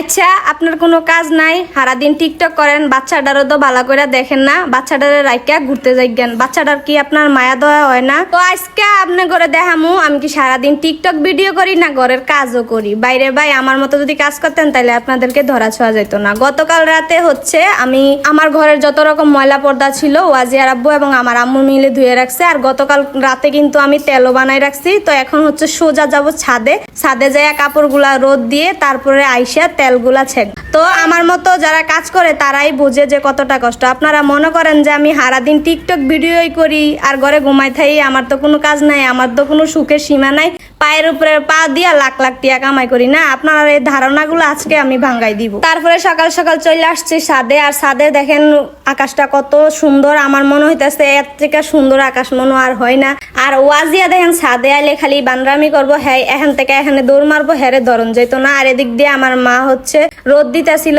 আচ্ছা আপনার কোনো কাজ নাই? সারাদিন টিকটক করেন, বাচ্চাটারও তো ভালো করে দেখেন না। বাচ্চাটারে রাইকা ঘুরতে যাইগেন। বাচ্চাটার কি আপনার মায়া দয়া হয় না? তো আজকে আপনি করে দেখামু, আমি কি সারাদিন টিকটক ভিডিও করি না ঘরের কাজও করি? বাইরে ভাই, আমার মতো যদি কাজ করতেন তাহলে আপনাদেরকে ধরা ছোঁয়া যেত না। গতকাল রাতে হচ্ছে, আমি আমার ঘরের যত রকম ময়লা পর্দা ছিল, ওয়াজিয়ার আব্বু এবং আমার আম্মু মিলে ধুয়ে রাখছে, আর গতকাল রাতে কিন্তু আমি তেলও বানাই রাখছি। তো এখন হচ্ছে সোজা যাব ছাদে। ছাদে যাইয়া কাপড়গুলা রোদ দিয়ে তারপরে আইসা তেলগুলা ছেক তো আমার মতো যারা কাজ করে, তারাই বুঝে যে কতটা কষ্ট। আপনারা মনে করেন যে আমি সারাদিন টিকটক ভিডিওই করি, আর ঘরে ঘুমাই থাই, আমার তো কোনো কাজ নাই, আমার তো কোনো সুখের সীমা নাই। পায়ের উপরে পা দিয়া লাখ লাখ টিয়া কামাই করি না, আপনার এই ধারণাগুলো আজকে আমি ভাঙ্গাই দিব। তারপরে সকাল সকাল চলে আসছি সাদে, আর সাদে দেখেন আকাশটা কত সুন্দর, আমার মনে হইতেছে এর থেকে সুন্দর আকাশ মনে আর হয় না। আর ওয়াজিয়া দেখেন ছাদে আইলে খালি বানরামি করব হ্যাঁ এখান থেকে এখানে দৌড় মারবো হ্যারে ধরন যেত না। আর এদিক দিয়ে আমার মা হচ্ছে রোদ দিতেছিল,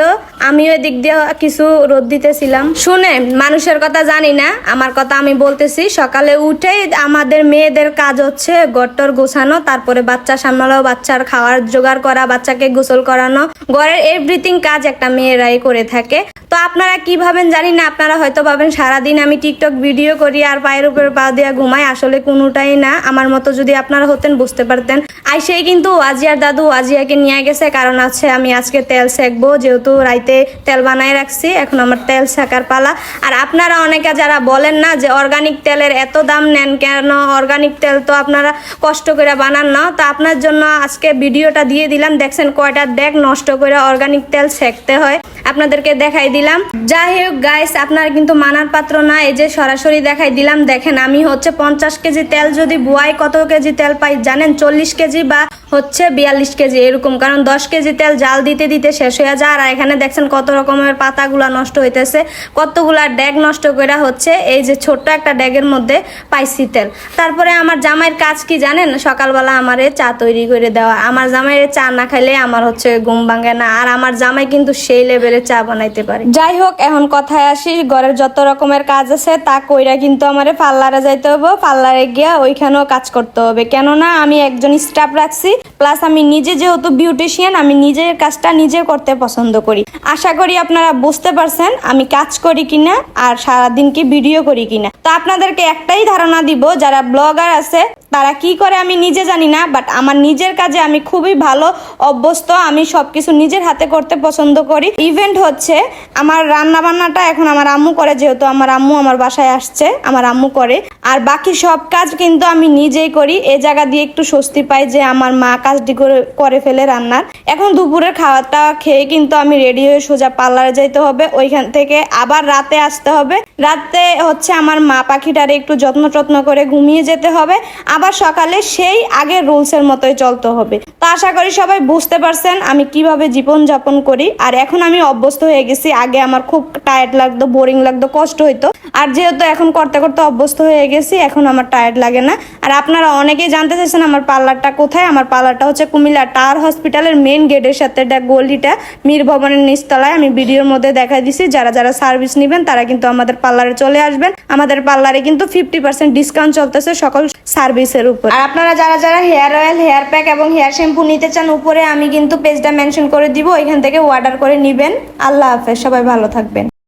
আমিও এদিক দিয়ে কিছু রোদ দিতেছিলাম। শুনে মানুষের কথা জানি না, আমার কথা আমি বলতেছি। সকালে উঠেই আমাদের মেয়েদের কাজ হচ্ছে গট্টর গোছানো তারপরে বাচ্চা সামলানো বাচ্চার খাওয়ার জোগাড় করা, বাচ্চাকে গোসল করানো। ঘরের এভরিথিং কাজ একটা মেয়েরাই করে থাকে। তো আপনারা কি ভাবেন জানি না, আপনারা হয়তো ভাবেন সারাদিন আমি টিকটক ভিডিও করি আর পায়ের উপরে পা দিয়া ঘুমাই, আসলে কোনোটাই না। আমার মতো যদি আপনারা হতেন, বুঝতে পারতেন। আইসেই কিন্তু ওয়াজিয়ার দাদু ওয়াজিয়াকে নিয়ে গেছে, কারণ আছে আমি আজকে তেল সেকবো, যেহেতু রাইতে তেল বানায় রাখছি, এখন আমার তেল সেকার পালা। আর আপনারা অনেকে যারা বলেন না যে অর্গানিক তেলের এত দাম নেন কেন? অর্গানিক তেল তো আপনারা কষ্ট করে বানান না। তো আপনার জন্য আজকে ভিডিওটা দিয়ে দিলাম। দেখছেন কয়টা দেখ নষ্ট করে অর্গানিক তেল সেকতে হয়। আপনাদেরকে দেখাই দিলাম। যাই হোক গাইস আপনার কিন্তু মানার পাত্র না। এই যে সরাসরি দেখাই দিলাম। দেখেন, আমি হচ্ছে পঞ্চাশ কেজি তেল যদি বুয়াই কত কেজি তেল পাই জানেন? চল্লিশ কেজি বা হচ্ছে বিয়াল্লিশ কেজি, এরকম। কারণ দশ কেজি তেল জাল দিতে দিতে শেষ হয়ে যায়। আর এখানে দেখছেন কত রকমের পাতাগুলা নষ্ট হইতেছে। কতগুলা ড্যাগ নষ্ট করে হচ্ছে এই যে ছোট্ট একটা ড্যাগের মধ্যে পাইছি তেল। তারপরে আমার জামাইয়ের কাজ কি জানেন? সকালবেলা আমারে চা তৈরি করে দেওয়া। আমার জামাইয়ের চা না খাইলে আমার হচ্ছে ঘুম ভাঙে না। আর আমার জামাই কিন্তু সেই লেভেলে চা বানাইতে পারে। যাই হোক, এখন কথায় আসি, ঘরের যত রকমের কাজ আছে তা কইরা কিন্তু আমারে পার্লারে যাইতে হবে পার্লারে গিয়া ওইখানেও কাজ করতে হবে। কেননা আমি একজন স্টাফ রাখছি, প্লাস আমি নিজে যেহেতু বিউটিশিয়ান, আমি নিজের কাজটা নিজে করতে পছন্দ করি। আশা করি আপনারা বুঝতে পারছেন আমি কাজ করি কিনা আর সারাদিন কি ভিডিও করি কিনা। তো আপনাদেরকে একটাই ধারণা দিব, যারা ব্লগার আছে তারা কি করে আমি নিজে জানি না বাট আমার নিজের কাজে আমি খুবই ভালো অভ্যস্ত, আমি সবকিছু নিজের হাতে করতে পছন্দ করি। ইভেন্ট হচ্ছে, আমার রান্না বান্নাটা এখন আমার আম্মু করে, যেহেতু আমার আম্মু আমার বাসায় আসছে, আমার আম্মু করে। আর বাকি সব কাজ কিন্তু আমি নিজেই করি। এ জায়গা দিয়ে একটু স্বস্তি পাই যে আমার মা কাজটি করে করে ফেলে রান্নার। এখন দুপুরের খাওয়াটা খেয়ে কিন্তু আমি রেডি হয়ে সোজা পার্লারে যাইতে হবে। ওইখান থেকে আবার রাতে আসতে হবে। রাতে হচ্ছে আমার মা পাখিটারে একটু যত্ন টত্ন করে ঘুমিয়ে যেতে হবে। আবার সকালে সেই আগের রুলসের মতোই চলতে হবে। তো আশা করি সবাই বুঝতে পারছেন আমি কীভাবে জীবন যাপন করি। আর এখন আমি অভ্যস্ত হয়ে গেছি। আগে আমার খুব টায়ার্ড লাগতো বোরিং লাগতো, কষ্ট হইতো। আর যেহেতু এখন করতে করতে অভ্যস্ত হয়ে গেছি এখন আমার টায়ার্ড লাগে না। আর আপনারা অনেকেই জানতে চাইছেন আমার পার্লারটা কোথায়। আমার পার্লারটা হচ্ছে কুমিল্লা টাওয়ার হসপিটালের মেন গেটের সাথে এটা গলিটা, মীর ভবনের নিচতলায়। আমি ভিডিওর মধ্যে দেখা দিছি, যারা যারা সার্ভিস নেবেন, তারা কিন্তু আমাদের পার্লারে চলে আসবেন। আমাদের পার্লারে কিন্তু ফিফটি পার্সেন্ট ডিসকাউন্ট চলতেছে সকল সার্ভিসের উপর। আর আপনারা যারা যারা হেয়ার অয়েল হেয়ার প্যাক এবং হেয়ার শ্যাম্পু নিতে চান, উপরে আমি কিন্তু পেজটা মেনশন করে দিব। এখান থেকে অর্ডার করে নেবেন। আল্লাহ হাফেজ, সবাই ভালো থাকবেন।